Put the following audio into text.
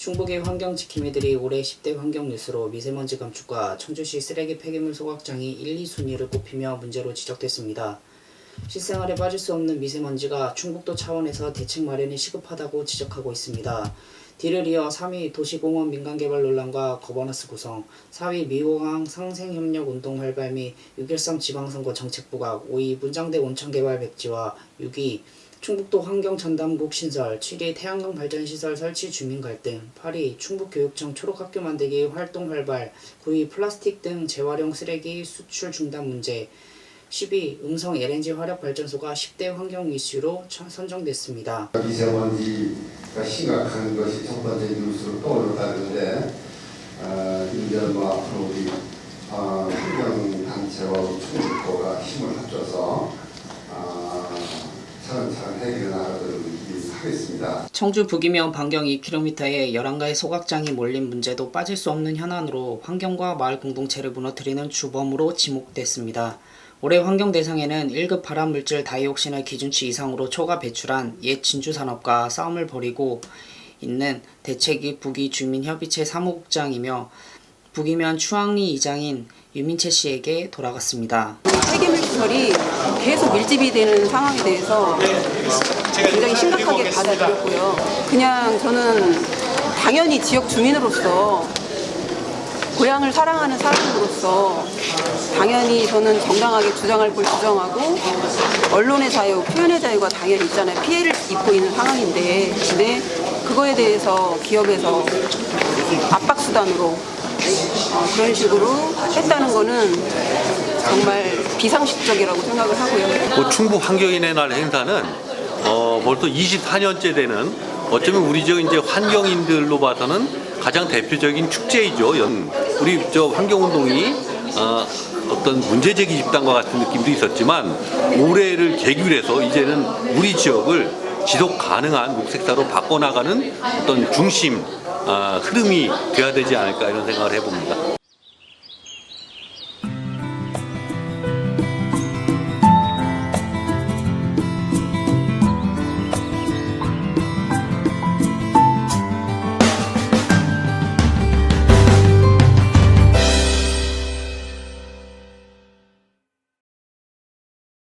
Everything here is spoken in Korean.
충북의 환경지킴이들이 올해 10대 환경뉴스로 미세먼지 감축과 청주시 쓰레기 폐기물 소각장이 1, 2순위를 꼽히며 문제로 지적됐습니다. 실생활에 빠질 수 없는 미세먼지가 충북도 차원에서 대책 마련이 시급하다고 지적하고 있습니다. 뒤를 이어 3위 도시공원 민간개발 논란과 거버넌스 구성, 4위 미호강 상생협력 운동 활발 및6.13 지방선거 정책부각, 5위 문장대 온천개발 백지화, 6위 충북도 환경전담국 신설, 7위 태양광 발전시설 설치 주민 갈등, 8위 충북교육청 초록학교 만들기 활동 활발, 9위 플라스틱 등 재활용 쓰레기 수출 중단 문제, 10위 음성 LNG 화력 발전소가 10대 환경 이슈로 천- 선정됐습니다. 미세먼지가 심각한 것이 첫 번째 뉴스로 떠올랐다는데 어, 이제 뭐 앞으로 우리 어, 환경단체와 충북도가 힘을 합쳐서 어, 차근차근 해결해 나가도록 하겠습니다. 청주 북이면 반경 2km에 11가의 소각장이 몰린 문제도 빠질 수 없는 현안으로 환경과 마을 공동체를 무너뜨리는 주범으로 지목됐습니다. 올해 환경 대상에는 1급 발암물질 다이옥신을 기준치 이상으로 초과 배출한 옛 진주산업과 싸움을 벌이고 있는 대책위 북이 주민협의체 사무국장이며 북이면 추앙리 이장인 유민채 씨에게 돌아갔습니다. 폐기물 시설이 계속 밀집이 되는 상황에 대해서 굉장히 심각하게 받아들였고요. 그냥 저는 당연히 지역 주민으로서 고향을 사랑하는 사람으로서 당연히 저는 정당하게 주장할 걸 주장하고 언론의 자유, 표현의 자유가 당연히 있잖아요. 피해를 입고 있는 상황인데 근데 그거에 대해서 기업에서 압박 수단으로 어, 그런 식으로 했다는 거는 정말 비상식적이라고 생각을 하고요. 그 충북 환경인의 날 행사는 어, 벌써 24년째 되는 어쩌면 우리 저 이제 환경인들로 봐서는 가장 대표적인 축제이죠. 연- 우리 저 환경운동이 어, 어떤 문제제기 집단과 같은 느낌도 있었지만 올해를 계기로 해서 이제는 우리 지역을 지속 가능한 녹색사로 바꿔나가는 어떤 중심 아, 흐름이 돼야 되지 않을까 이런 생각을 해봅니다.